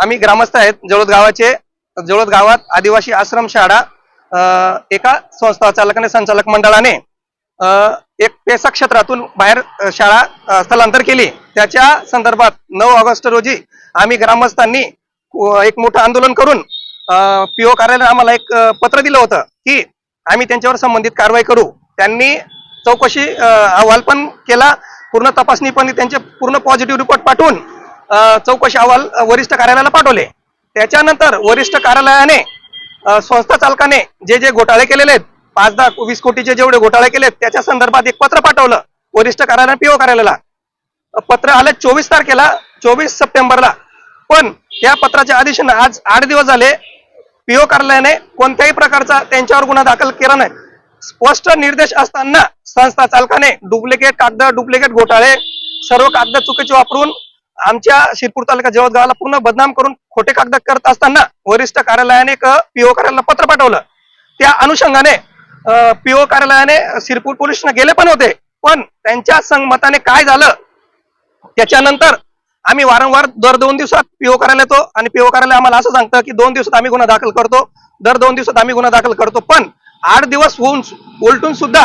आम्ही ग्रामस्थ आहेत जळोद गावाचे जळोद गावात आदिवासी आश्रम शाळा एका संस्था चालकाने संचालक मंडळाने एक पेसा क्षेत्रातून बाहेर शाळा स्थलांतर केली. त्याच्या संदर्भात नऊ ऑगस्ट रोजी आम्ही ग्रामस्थांनी एक मोठं आंदोलन करून पीओ कार्यालयाने आम्हाला एक पत्र दिलं होतं की आम्ही त्यांच्यावर संबंधित कारवाई करू. त्यांनी चौकशी अहवाल पण केला पूर्ण तपासणी पण त्यांचे पूर्ण पॉझिटिव्ह रिपोर्ट पाठवून चौकशी अहवाल वरिष्ठ कार्यालयाला पाठवले. त्याच्यानंतर वरिष्ठ कार्यालयाने संस्था चालकाने जे जे घोटाळे केलेले आहेत पाच दहा वीस कोटीचे जेवढे घोटाळे केलेत त्याच्या संदर्भात एक पत्र पाठवलं वरिष्ठ कार्यालयाने पीओ कार्यालयाला. पत्र आलं चोवीस तारखेला चोवीस सप्टेंबरला. पण त्या पत्राच्या आदेशानं आज आठ दिवस झाले पीओ कार्यालयाने कोणत्याही प्रकारचा त्यांच्यावर गुन्हा दाखल केला नाही. स्पष्ट निर्देश असताना संस्था चालकाने डुप्लिकेट कागद डुप्लिकेट घोटाळे सर्व कागद चुकीचे वापरून आमच्या शिरपूर तालुका जवळ गावाला पूर्ण बदनाम करून खोटे कागद करत असताना वरिष्ठ कार्यालयाने एक पीओ कार्यालयाला पत्र पाठवलं. त्या अनुषंगाने पीओ कार्यालयाने शिरपूर पोलीस गेले पण होते. पण त्यांच्या संगमताने काय झालं? त्याच्यानंतर आम्ही वारंवार दर दोन दिवसात पीओ कार्यालय येतो आणि पीओ कार्यालय आम्हाला असं सांगतं की दोन दिवसात आम्ही गुन्हा दाखल करतो दर दोन दिवसात आम्ही गुन्हा दाखल करतो. पण आठ दिवस होऊन उलटून सुद्धा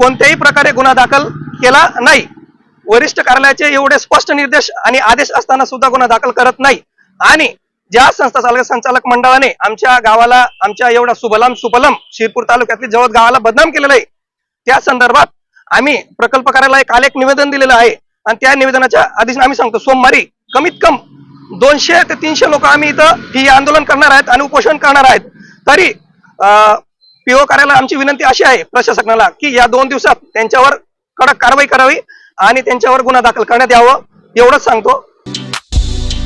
कोणत्याही प्रकारे गुन्हा दाखल केला नाही. वरिष्ठ कार्यालयाचे एवढे स्पष्ट निर्देश आणि आदेश असताना सुद्धा गुन्हा दाखल करत नाही. आणि ज्या संस्था चालक संचालक मंडळाने आमच्या गावाला आमच्या एवढा सुबलम सुबलम शिरपूर तालुक्यातील जवळ गावाला बदनाम केलेलं आहे त्या संदर्भात आम्ही प्रकल्प कार्यालय काल एक निवेदन दिलेलं आहे. आणि त्या निवेदनाच्या आधीच आम्ही सांगतो सोमवारी कमीत कम दोनशे ते तीनशे लोक आम्ही इथं ही आंदोलन करणार आहेत आणि उपोषण करणार आहेत. तरी पीओ कार्यालय आमची विनंती अशी आहे प्रशासनाला की या दोन दिवसात त्यांच्यावर कडक कारवाई करावी. आणि त्यांच्यावर गुन्हा दाखल करण्यात यावं एवढंच सांगतो.